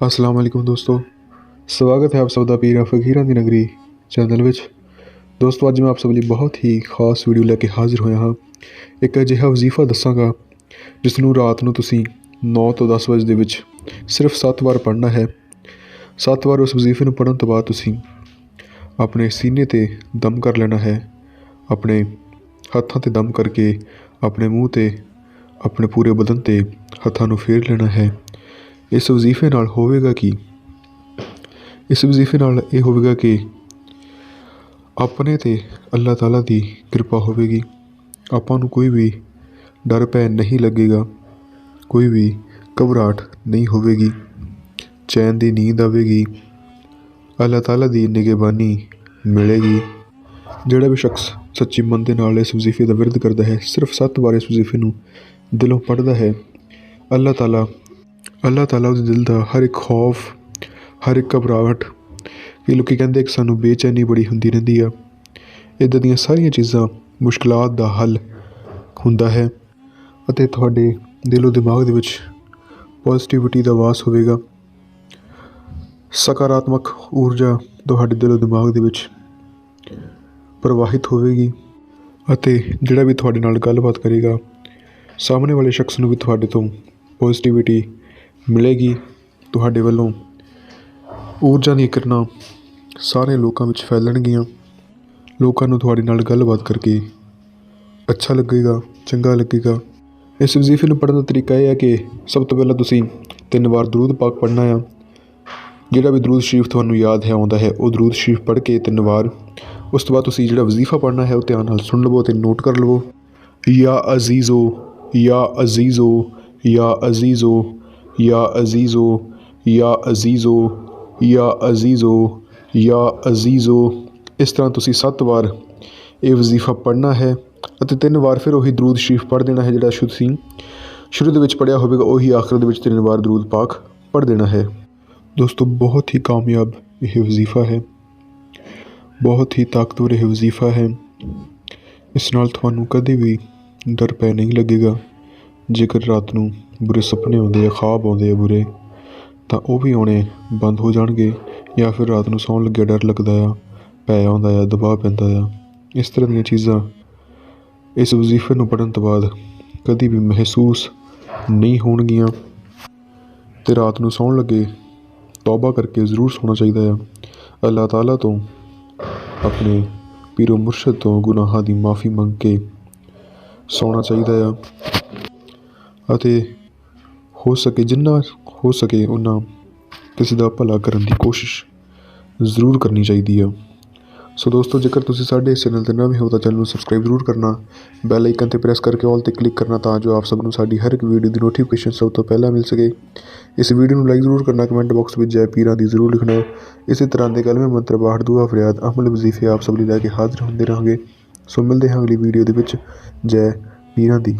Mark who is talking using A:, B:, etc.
A: ਅਸਲਾਮ ਵਾਲੇਕੁਮ ਦੋਸਤੋ। ਸਵਾਗਤ ਹੈ ਆਪ ਸਭ ਦਾ ਪੀਰਾਂ ਫਕੀਰਾਂ ਦੀ ਨਗਰੀ ਚੈਨਲ ਵਿੱਚ। ਦੋਸਤੋ, ਅੱਜ ਮੈਂ ਆਪ ਸਭ ਲਈ ਬਹੁਤ ਹੀ ਖਾਸ ਵੀਡੀਓ ਲੈ ਕੇ ਹਾਜ਼ਰ ਹੋਇਆ ਹਾਂ। ਇੱਕ ਅਜਿਹਾ ਵਜ਼ੀਫਾ ਦੱਸਾਂਗਾ ਜਿਸ ਨੂੰ ਰਾਤ ਨੂੰ ਤੁਸੀਂ 9 ਤੋਂ 10 ਵਜੇ ਦੇ ਵਿੱਚ ਸਿਰਫ 7 ਵਾਰ ਪੜ੍ਹਨਾ ਹੈ। 7 ਵਾਰ ਉਸ ਵਜ਼ੀਫੇ ਨੂੰ ਪੜ੍ਹਨ ਤੋਂ ਬਾਅਦ ਤੁਸੀਂ ਆਪਣੇ ਸੀਨੇ ਤੇ ਦਮ ਕਰ ਲੈਣਾ ਹੈ। ਆਪਣੇ ਹੱਥਾਂ ਤੇ ਦਮ ਕਰਕੇ ਆਪਣੇ ਮੂੰਹ ਤੇ, ਆਪਣੇ ਪੂਰੇ ਬਦਨ ਤੇ ਹੱਥਾਂ ਨੂੰ ਫੇਰ ਲੈਣਾ ਹੈ। ਇਸ ਵਜ਼ੀਫੇ ਨਾਲ ਹੋਵੇਗਾ ਕਿ? ਇਸ ਵਜ਼ੀਫੇ ਨਾਲ ਇਹ ਹੋਵੇਗਾ ਕਿ ਆਪਣੇ ਤੇ ਅੱਲਾਹ ਤਾਲਾ ਦੀ ਕਿਰਪਾ ਹੋਵੇਗੀ। ਆਪਾਂ ਨੂੰ ਕੋਈ ਵੀ ਡਰ ਭੈ ਨਹੀਂ ਲੱਗੇਗਾ। ਕੋਈ ਵੀ ਘਬਰਾਹਟ ਨਹੀਂ ਹੋਵੇਗੀ। ਚੈਨ ਦੀ ਨੀਂਦ ਆਵੇਗੀ। ਅੱਲਾਹ ਤਾਲਾ ਦੀ ਨਿਗਹਿਬਾਨੀ ਮਿਲੇਗੀ। ਜਿਹੜਾ ਵੀ ਸ਼ਖਸ ਸੱਚੀ ਮਨ ਦੇ ਨਾਲ ਇਸ ਵਜ਼ੀਫੇ ਦਾ ਵਿਰਧ ਕਰਦਾ ਹੈ, ਸਿਰਫ ਸੱਤ ਵਾਰ ਇਸ ਵਜ਼ੀਫੇ ਨੂੰ ਦਿਲੋਂ ਪੜ੍ਹਦਾ ਹੈ। ਅੱਲਾਹ ਤਾਲਾ ਅੱਲਾਹ ਤਾਲਾ ਉਹਦੇ ਦਿਲ ਦਾ ਹਰ ਇੱਕ ਖੌਫ, ਹਰ ਇੱਕ ਘਬਰਾਹਟ, ਇਹ ਲੋਕ ਕਹਿੰਦੇ ਕਿ ਸਾਨੂੰ ਬੇਚੈਨੀ ਬੜੀ ਹੁੰਦੀ ਰਹਿੰਦੀ ਆ। ਇੱਦਾਂ ਦੀਆਂ ਸਾਰੀਆਂ ਚੀਜ਼ਾਂ ਮੁਸ਼ਕਲਾਤ ਦਾ ਹੱਲ ਹੁੰਦਾ ਹੈ ਅਤੇ ਤੁਹਾਡੇ ਦਿਲੋਂ ਦਿਮਾਗ ਦੇ ਵਿੱਚ ਪੋਜ਼ਿਟਿਵਿਟੀ ਦਾ ਵਾਸ ਹੋਵੇਗਾ। ਸਕਾਰਾਤਮਕ ਊਰਜਾ ਤੁਹਾਡੇ ਦਿਲੋਂ ਦਿਮਾਗ ਦੇ ਵਿੱਚ ਪ੍ਰਵਾਹਿਤ ਹੋਵੇਗੀ ਅਤੇ ਜਿਹੜਾ ਵੀ ਤੁਹਾਡੇ ਨਾਲ ਗੱਲਬਾਤ ਕਰੇਗਾ, ਸਾਹਮਣੇ ਵਾਲੇ ਸ਼ਖਸ ਨੂੰ ਵੀ ਤੁਹਾਡੇ ਤੋਂ ਪੋਜ਼ਿਟਿਵਿਟੀ ਮਿਲੇਗੀ ਤੁਹਾਡੇ ਵੱਲੋਂ। ਊਰਜਾ ਦੀਆਂ ਕਿਰਨਾਂ ਸਾਰੇ ਲੋਕਾਂ ਵਿੱਚ ਫੈਲਣਗੀਆਂ। ਲੋਕਾਂ ਨੂੰ ਤੁਹਾਡੇ ਨਾਲ ਗੱਲਬਾਤ ਕਰਕੇ ਅੱਛਾ ਲੱਗੇਗਾ, ਚੰਗਾ ਲੱਗੇਗਾ। ਇਸ ਵਜ਼ੀਫੇ ਨੂੰ ਪੜ੍ਹਨ ਦਾ ਤਰੀਕਾ ਇਹ ਹੈ ਕਿ ਸਭ ਤੋਂ ਪਹਿਲਾਂ ਤੁਸੀਂ ਤਿੰਨ ਵਾਰ ਦਰੂਦ ਪਾਕ ਪੜ੍ਹਨਾ ਆ। ਜਿਹੜਾ ਵੀ ਦਰੂਦ ਸ਼ਰੀਫ ਤੁਹਾਨੂੰ ਯਾਦ ਹੈ, ਆਉਂਦਾ ਹੈ, ਉਹ ਦਰੂਦ ਸ਼ਰੀਫ ਪੜ੍ਹ ਕੇ ਤਿੰਨ ਵਾਰ। ਉਸ ਤੋਂ ਬਾਅਦ ਤੁਸੀਂ ਜਿਹੜਾ ਵਜ਼ੀਫਾ ਪੜ੍ਹਨਾ ਹੈ, ਉਹ ਧਿਆਨ ਨਾਲ ਸੁਣ ਲਵੋ ਤੇ ਨੋਟ ਕਰ ਲਵੋ। ਯਾ ਅਜ਼ੀਜ਼ੋ ਯਾ ਅਜ਼ੀਜ਼ੋ ਯਾ ਅਜ਼ੀਜ਼ੋ। ਯਾ ਅਜ਼ੀਜ਼ੋ ਯਾ ਅਜ਼ੀਜ਼ੋ ਯਾ ਅਜ਼ੀਜ਼ੋ ਯਾ ਅਜ਼ੀਜ਼ੋ ਇਸ ਤਰ੍ਹਾਂ ਤੁਸੀਂ ਸੱਤ ਵਾਰ ਇਹ ਵਜ਼ੀਫਾ ਪੜ੍ਹਨਾ ਹੈ ਅਤੇ ਤਿੰਨ ਵਾਰ ਫਿਰ ਉਹੀ ਦਰੂਦ ਸ਼ਰੀਫ ਪੜ੍ਹ ਦੇਣਾ ਹੈ ਜਿਹੜਾ ਸ਼ੁਰੂ ਸੀ ਸ਼ੁਰੂ ਦੇ ਵਿੱਚ ਪੜਿਆ ਹੋਵੇਗਾ ਉਹੀ ਆਖਰ ਦੇ ਵਿੱਚ ਤਿੰਨ ਵਾਰ ਦਰੂਦ ਪਾਕ ਪੜ੍ਹ ਦੇਣਾ ਹੈ ਦੋਸਤੋ ਬਹੁਤ ਹੀ ਕਾਮਯਾਬ ਇਹ ਵਜ਼ੀਫਾ ਹੈ ਬਹੁਤ ਹੀ ਤਾਕਤਵਰ ਇਹ ਵਜ਼ੀਫਾ ਹੈ ਇਸ ਨਾਲ ਤੁਹਾਨੂੰ ਕਦੇ ਵੀ ਡਰ ਪੈ ਨਹੀਂ ਲੱਗੇਗਾ ਜੇਕਰ ਰਾਤ ਨੂੰ ਬੁਰੇ ਸੁਪਨੇ ਆਉਂਦੇ ਆ, ਖਾਬ ਆਉਂਦੇ ਆ ਬੁਰੇ, ਤਾਂ ਉਹ ਵੀ ਆਉਣੇ ਬੰਦ ਹੋ ਜਾਣਗੇ ਜਾਂ ਫਿਰ ਰਾਤ ਨੂੰ ਸੌਣ ਲੱਗਿਆ ਡਰ ਲੱਗਦਾ ਆ, ਪੈ ਆਉਂਦਾ ਆ, ਦਬਾਅ ਪੈਂਦਾ ਆ। ਇਸ ਤਰ੍ਹਾਂ ਦੀਆਂ ਚੀਜ਼ਾਂ ਇਸ ਵਜ਼ੀਫੇ ਨੂੰ ਪੜ੍ਹਨ ਤੋਂ ਬਾਅਦ ਕਦੀ ਵੀ ਮਹਿਸੂਸ ਨਹੀਂ ਹੋਣਗੀਆਂ। ਤੇ ਰਾਤ ਨੂੰ ਸੌਣ ਲੱਗੇ ਤੌਬਾ ਕਰਕੇ ਜ਼ਰੂਰ ਸੌਣਾ ਚਾਹੀਦਾ ਆ। ਅੱਲਾਹ ਤਾਲਾ ਤੋਂ ਆਪਣੇ ਪੀਰੋ ਮੁਰਸ਼ਦ ਤੋਂ ਗੁਨਾਹਾਂ ਦੀ ਮਾਫੀ ਮੰਗ ਕੇ ਸੌਣਾ ਚਾਹੀਦਾ ਆ। ਅਤੇ ਹੋ ਸਕੇ ਜਿੰਨਾ ਹੋ ਸਕੇ ਉਹਨਾਂ ਕਿਸੇ ਦਾ ਭਲਾ ਕਰਨ ਦੀ ਕੋਸ਼ਿਸ਼ ਜ਼ਰੂਰ ਕਰਨੀ ਚਾਹੀਦੀ ਆ। ਸੋ ਦੋਸਤੋ, ਜੇਕਰ ਤੁਸੀਂ ਸਾਡੇ ਇਸ ਚੈਨਲ ਤੇ ਨਵੇਂ ਹੋ ਤਾਂ ਚੈਨਲ ਨੂੰ ਸਬਸਕ੍ਰਾਈਬ ਜ਼ਰੂਰ ਕਰਨਾ। ਬੈਲ ਆਈਕਨ ਤੇ ਪ੍ਰੈਸ ਕਰਕੇ ਆਲ ਤੇ ਕਲਿੱਕ ਕਰਨਾ ਤਾਂ ਜੋ ਆਪ ਸਭ ਨੂੰ ਸਾਡੀ ਹਰ ਇੱਕ ਵੀਡੀਓ ਦੀ ਨੋਟੀਫਿਕੇਸ਼ਨ ਸਭ ਤੋਂ ਪਹਿਲਾਂ ਮਿਲ ਸਕੇ। ਇਸ ਵੀਡੀਓ ਨੂੰ ਲਾਈਕ ਜ਼ਰੂਰ ਕਰਨਾ ਕਮੈਂਟ ਬਾਕਸ ਵਿੱਚ ਜੈ ਪੀਰਾਂ ਦੀ ਜ਼ਰੂਰ ਲਿਖਣਾ। ਇਸੇ ਤਰ੍ਹਾਂ ਦੇ ਕਲਮੇ ਮੰਤਰ ਬਾਹਰ ਦੁਆ, ਫਰਿਆਦ, ਅਮਲ, ਵਜ਼ੀਫੇ ਆਪ ਸਭ ਲਈ ਲੈ ਕੇ ਹਾਜ਼ਰ ਹੁੰਦੇ ਰਹਾਂਗੇ। ਸੋ ਮਿਲਦੇ ਹਾਂ ਅਗਲੀ ਵੀਡੀਓ ਦੇ ਵਿੱਚ। ਜੈ ਪੀਰਾਂ ਦੀ।